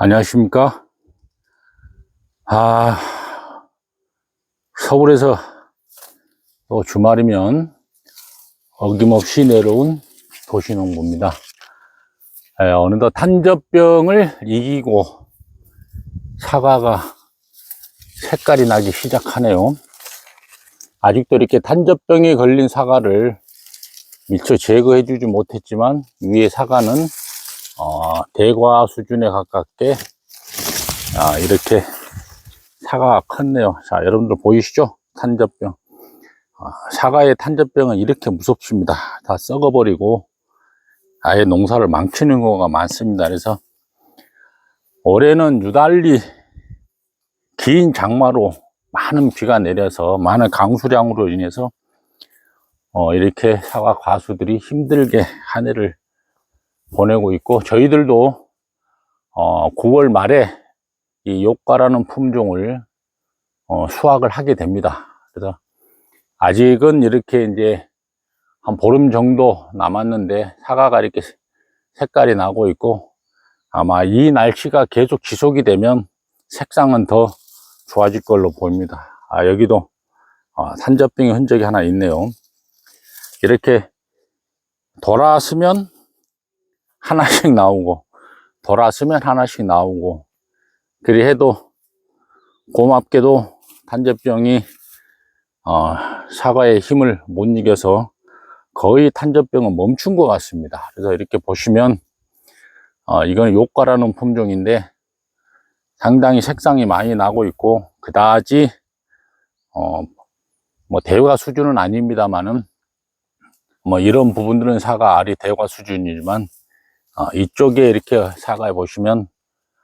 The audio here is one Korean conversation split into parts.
안녕하십니까? 아, 서울에서 또 주말이면 어김없이 내려온 도시농부입니다. 에, 어느덧 탄저병을 이기고 사과가 색깔이 나기 시작하네요. 아직도 이렇게 탄저병에 걸린 사과를 미처 제거해 주지 못했지만 위에 사과는 어, 대과 수준에 가깝게 아, 이렇게 사과가 컸네요. 자, 여러분들 보이시죠? 탄저병. 아, 사과의 탄저병은 이렇게 무섭습니다. 다 썩어버리고 아예 농사를 망치는 경우가 많습니다. 그래서 올해는 유달리 긴 장마로 많은 비가 내려서 많은 강수량으로 인해서 어, 이렇게 사과 과수들이 힘들게 한 해를 보내고 있고 저희들도 어, 9월 말에 이 욕과라는 품종을 어, 수확을 하게 됩니다. 그래서 아직은 이렇게 이제 한 보름 정도 남았는데 사과가 이렇게 색깔이 나고 있고 아마 이 날씨가 계속 지속이 되면 색상은 더 좋아질 걸로 보입니다. 아, 여기도 어, 산저병의 흔적이 하나 있네요. 이렇게 돌아서면 하나씩 나오고 돌아서면 하나씩 나오고 그리 해도 고맙게도 탄저병이 어, 사과의 힘을 못 이겨서 거의 탄저병은 멈춘 것 같습니다. 그래서 이렇게 보시면 어, 이건 욕과라는 품종인데 상당히 색상이 많이 나고 있고 그다지 어, 뭐 대화 수준은 아닙니다만은 뭐 이런 부분들은 사과 알이 대화 수준이지만 어, 이쪽에 이렇게 사과에 보시면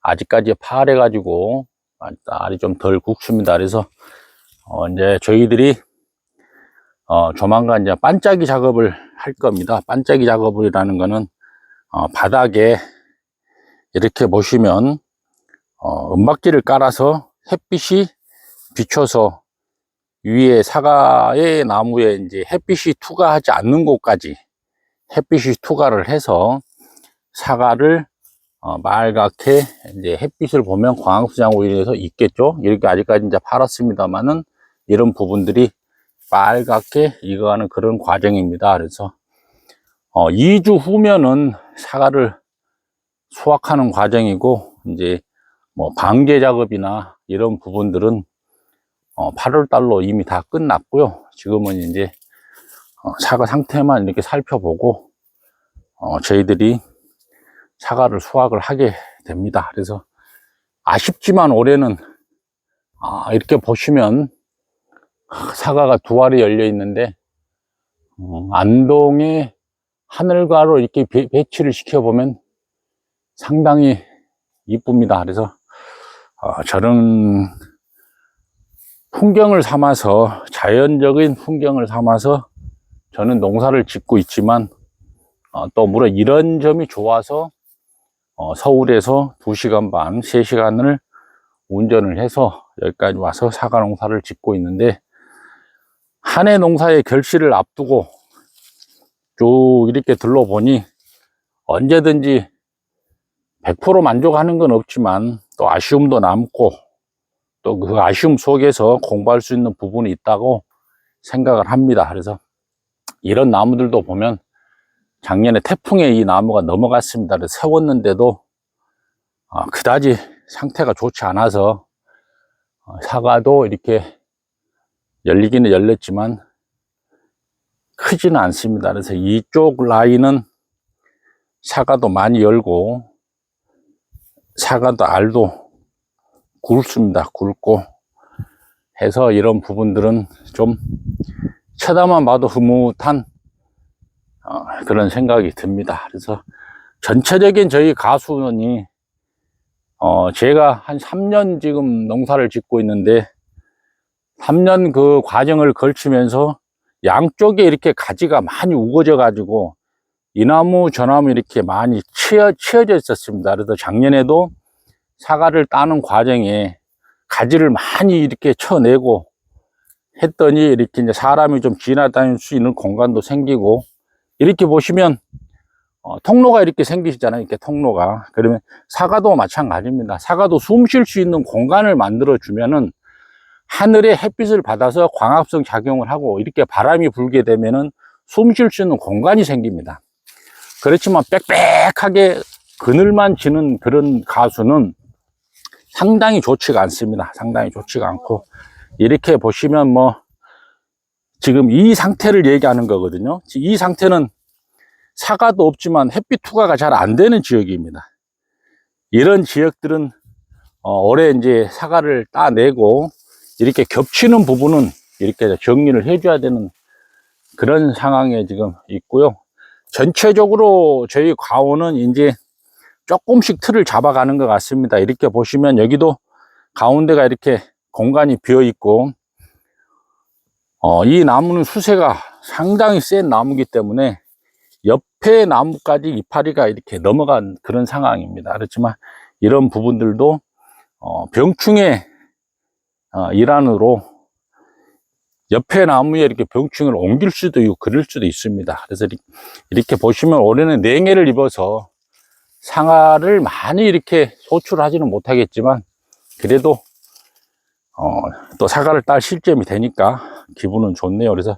아직까지 파래 가지고 알이 좀덜 국습니다. 그래서 어, 이제 저희들이 어, 조만간 이제 반짝이 작업을 할 겁니다. 반짝이 작업이라는 거는 어, 바닥에 이렇게 보시면 어, 은박지를 깔아서 햇빛이 비춰서 위에 사과의 나무에 이제 햇빛이 투과하지 않는 곳까지 햇빛이 투과를 해서 사과를 어, 말갛게 이제 햇빛을 보면 광학수장으로 인해서 있겠죠. 이렇게 아직까지 이제 팔았습니다만은 이런 부분들이 빨갛게 익어가는 그런 과정입니다. 그래서 어, 2주 후면은 사과를 수확하는 과정이고 이제 뭐 방제 작업이나 이런 부분들은 어, 8월 달로 이미 다 끝났고요. 지금은 이제 어, 사과 상태만 이렇게 살펴보고 어, 저희들이 사과를 수확을 하게 됩니다. 그래서 아쉽지만 올해는 아, 이렇게 보시면 사과가 두 알이 열려 있는데 어, 안동의 하늘가로 이렇게 배, 배치를 시켜 보면 상당히 이쁩니다. 그래서 어, 저는 풍경을 삼아서 자연적인 풍경을 삼아서 저는 농사를 짓고 있지만 어, 또 물론 이런 점이 좋아서 어, 서울에서 2시간 반, 3시간을 운전을 해서 여기까지 와서 사과 농사를 짓고 있는데 한 해 농사의 결실을 앞두고 쭉 이렇게 둘러보니 언제든지 100% 만족하는 건 없지만 또 아쉬움도 남고 또 그 아쉬움 속에서 공부할 수 있는 부분이 있다고 생각을 합니다. 그래서 이런 나무들도 보면 작년에 태풍에 이 나무가 넘어갔습니다. 세웠는데도 어, 그다지 상태가 좋지 않아서 어, 사과도 이렇게 열리기는 열렸지만 크지는 않습니다. 그래서 이쪽 라인은 사과도 많이 열고 사과도 알도 굵습니다. 굵고 해서 이런 부분들은 좀 쳐다만 봐도 흐뭇한 어, 그런 생각이 듭니다. 그래서 전체적인 저희 가수원이 어, 제가 한 3년 지금 농사를 짓고 있는데 3년 그 과정을 걸치면서 양쪽에 이렇게 가지가 많이 우거져 가지고 이 나무 저 나무 이렇게 많이 치어, 치어져 있었습니다. 그래서 작년에도 사과를 따는 과정에 가지를 많이 이렇게 쳐내고 했더니 이렇게 이제 사람이 좀 지나다닐 수 있는 공간도 생기고 이렇게 보시면 어, 통로가 이렇게 생기시잖아요. 이렇게 통로가. 그러면 사과도 마찬가지입니다. 사과도 숨 쉴 수 있는 공간을 만들어 주면은 하늘의 햇빛을 받아서 광합성 작용을 하고 이렇게 바람이 불게 되면은 숨 쉴 수 있는 공간이 생깁니다. 그렇지만 빽빽하게 그늘만 지는 그런 가수는 상당히 좋지가 않습니다. 상당히 좋지가 않고 이렇게 보시면 뭐 지금 이 상태를 얘기하는 거거든요. 이 상태는 사과도 없지만 햇빛 투과가 잘 안 되는 지역입니다. 이런 지역들은 어, 올해 이제 사과를 따내고 이렇게 겹치는 부분은 이렇게 정리를 해줘야 되는 그런 상황에 지금 있고요. 전체적으로 저희 과원은 이제 조금씩 틀을 잡아가는 것 같습니다. 이렇게 보시면 여기도 가운데가 이렇게 공간이 비어 있고, 어, 이 나무는 수세가 상당히 센 나무이기 때문에 옆에 나무까지 이파리가 이렇게 넘어간 그런 상황입니다. 그렇지만 이런 부분들도 어, 병충해 어, 일환으로 옆에 나무에 이렇게 병충을 옮길 수도 있고 그럴 수도 있습니다. 그래서 이- 이렇게 보시면 올해는 냉해를 입어서 상아를 많이 이렇게 소출하지는 못하겠지만 그래도 어, 또 사과를 딸 실점이 되니까 기분은 좋네요. 그래서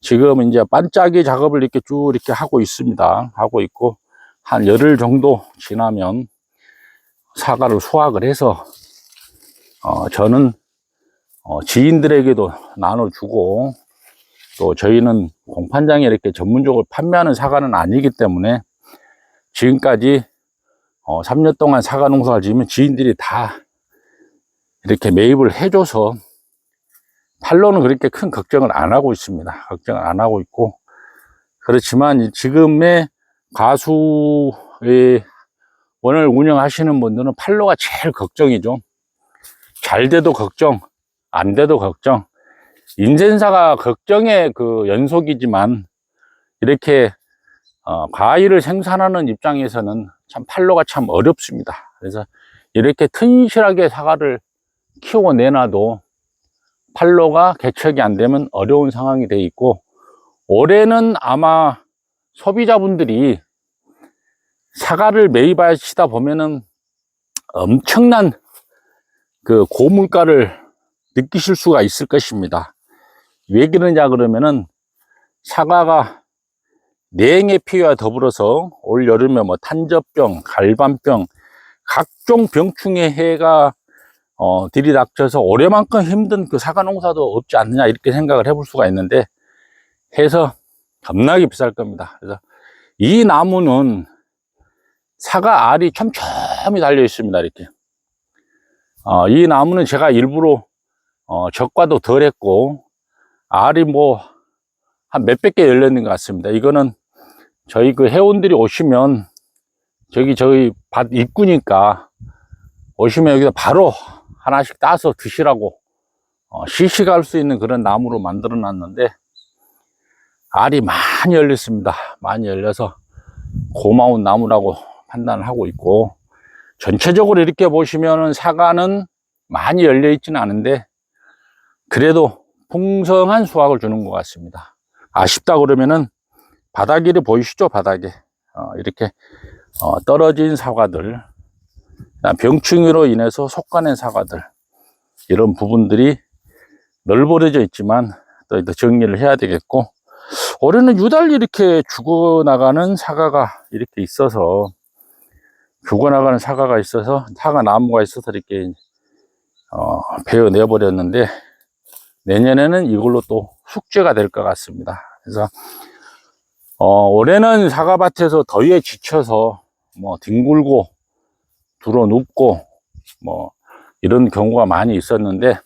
지금 이제 반짝이 작업을 이렇게 쭉 이렇게 하고 있습니다. 하고 있고 한 열흘 정도 지나면 사과를 수확을 해서 어, 저는 어, 지인들에게도 나눠주고 또 저희는 공판장에 이렇게 전문적으로 판매하는 사과는 아니기 때문에 지금까지 어, 3년 동안 사과 농사를 지으면 지인들이 다 이렇게 매입을 해줘서 팔로는 그렇게 큰 걱정을 안 하고 있습니다. 걱정을 안 하고 있고 그렇지만 이 지금의 가수의 원을 운영하시는 분들은 팔로가 제일 걱정이죠. 잘 돼도 걱정, 안 돼도 걱정. 인생사가 걱정의 그 연속이지만 이렇게 어, 과일을 생산하는 입장에서는 참 팔로가 참 어렵습니다. 그래서 이렇게 튼실하게 사과를 키워내놔도 팔로가 개척이 안 되면 어려운 상황이 돼 있고 올해는 아마 소비자분들이 사과를 매입하시다 보면은 엄청난 그 고물가를 느끼실 수가 있을 것입니다. 왜 그러냐 그러면은 사과가 냉해 피해와 더불어서 올 여름에 뭐 탄저병, 갈반병, 각종 병충해 해가 어, 들이닥쳐서 올해만큼 힘든 그 사과 농사도 없지 않느냐 이렇게 생각을 해볼 수가 있는데 해서 겁나게 비쌀 겁니다. 그래서 이 나무는 사과 알이 촘촘히 달려 있습니다. 이렇게. 어, 이 나무는 제가 일부러 어, 적과도 덜 했고 알이 뭐 한 몇백 개 열렸는 것 같습니다. 이거는 저희 그 회원들이 오시면 저기 저희 밭 입구니까 오시면 여기서 바로 하나씩 따서 드시라고 어, 시식할 수 있는 그런 나무로 만들어 놨는데 알이 많이 열렸습니다. 많이 열려서 고마운 나무라고 판단을 하고 있고 전체적으로 이렇게 보시면은 사과는 많이 열려 있지는 않은데 그래도 풍성한 수확을 주는 것 같습니다. 아쉽다 그러면은 바닥이 보이시죠? 바닥에 어, 이렇게 어, 떨어진 사과들 병충해로 인해서 속가낸 사과들 이런 부분들이 널브러져 있지만 또 정리를 해야 되겠고 올해는 유달리 이렇게 죽어나가는 사과가 이렇게 있어서 죽어나가는 사과가 있어서 사과 나무가 있어서 이렇게 어, 베어내 버렸는데 내년에는 이걸로 또 숙제가 될 것 같습니다. 그래서 어, 올해는 사과밭에서 더위에 지쳐서 뭐 뒹굴고 들어 눕고 뭐 이런 경우가 많이 있었는데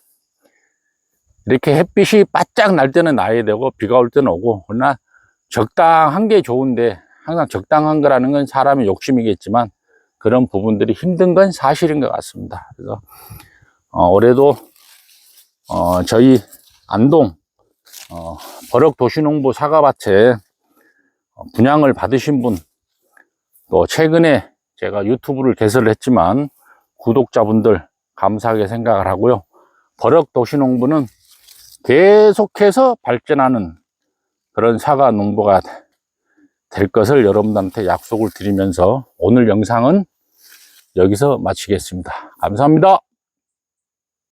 이렇게 햇빛이 바짝 날 때는 나야 되고 비가 올 때는 오고 그러나 적당한 게 좋은데 항상 적당한 거라는 건 사람의 욕심이겠지만 그런 부분들이 힘든 건 사실인 것 같습니다. 그래서 어, 올해도 어, 저희 안동 어, 버럭 도시농부 사과밭에 어, 분양을 받으신 분, 또 최근에 제가 유튜브를 개설을 했지만 구독자분들 감사하게 생각을 하고요. 버럭 도시농부는 계속해서 발전하는 그런 사과 농부가 될 것을 여러분들한테 약속을 드리면서 오늘 영상은 여기서 마치겠습니다. 감사합니다.